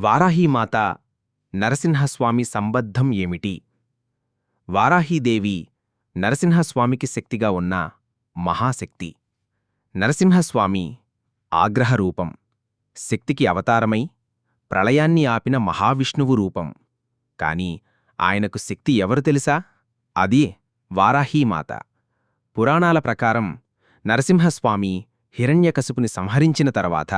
వారాహీమాత నరసింహస్వామి సంబద్ధం ఏమిటి? వారాహీదేవి నరసింహస్వామికి శక్తిగా ఉన్న మహాశక్తి. నరసింహస్వామి ఆగ్రహరూపం. శక్తికి అవతారమై ప్రళయాన్ని ఆపిన మహావిష్ణువు రూపం. కాని ఆయనకు శక్తి ఎవరు తెలుసా? అది వారాహీమాత. పురాణాల ప్రకారం నరసింహస్వామి హిరణ్యకశుపుని సంహరించిన తర్వాత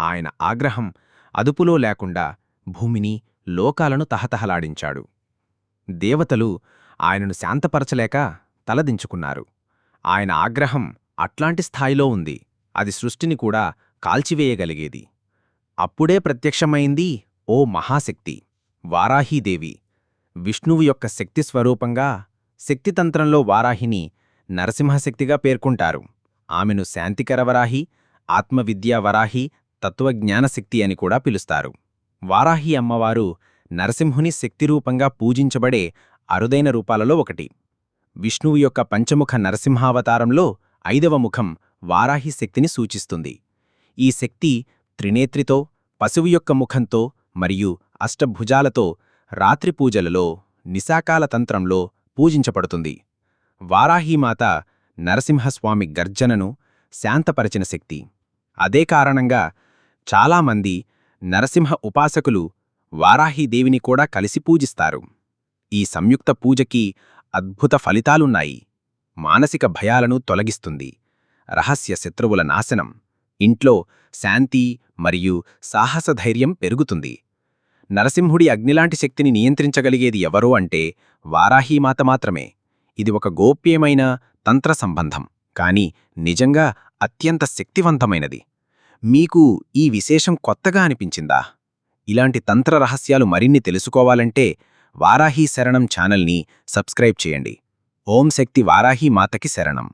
ఆయన ఆగ్రహం అదుపులో లేకుండా భూమిని లోకాలను తహతహలాడించాడు. దేవతలు ఆయనను శాంతపరచలేక తలదించుకున్నారు. ఆయన ఆగ్రహం అట్లాంటి స్థాయిలో ఉంది. అది సృష్టిని కూడా కాల్చివేయగలిగేది. అప్పుడే ప్రత్యక్షమైంది ఓ మహాశక్తి వారాహీదేవి. విష్ణువు యొక్క శక్తి స్వరూపంగా శక్తితంత్రంలో వారాహిని నరసింహశక్తిగా పేర్కొంటారు. ఆమెను శాంతికరవరాహి ఆత్మవిద్యావరాహి తత్వజ్ఞానశక్తి అని కూడా పిలుస్తారు. వారాహి అమ్మవారు నరసింహుని శక్తిరూపంగా పూజించబడే అరుదైన రూపాలలో ఒకటి. విష్ణువు యొక్క పంచముఖ నరసింహావతారంలో ఐదవ ముఖం వారాహి శక్తిని సూచిస్తుంది. ఈ శక్తి త్రినేత్రితో పశువు యొక్క ముఖంతో మరియు అష్టభుజాలతో రాత్రి పూజలలో నిశాకాల తంత్రంలో పూజించబడుతుంది. వారాహీమాత నరసింహస్వామి గర్జనను శాంతపరచిన శక్తి. అదే కారణంగా చాలామంది నరసింహ ఉపాసకులు వారాహీదేవిని కూడా కలిసి పూజిస్తారు. ఈ సంయుక్త పూజకి అద్భుత ఫలితాలున్నాయి. మానసిక భయాలను తొలగిస్తుంది. రహస్య శత్రువుల నాశనం ఇంట్లో శాంతి మరియు సాహసధైర్యం పెరుగుతుంది. నరసింహుడి అగ్నిలాంటి శక్తిని నియంత్రించగలిగేది ఎవరో అంటే వారాహీమాత మాత్రమే. ఇది ఒక గోప్యమైన తంత్ర సంబంధం కాని నిజంగా అత్యంత శక్తివంతమైనది. మీకు ఈ విశేషం కొత్తగా అనిపించిందా? ఇలాంటి తంత్ర రహస్యాలు మరిన్ని తెలుసుకోవాలంటే వారాహీ శరణం ఛానల్ని సబ్స్క్రైబ్ చేయండి. ఓం శక్తి వారాహీ మాతకి శరణం.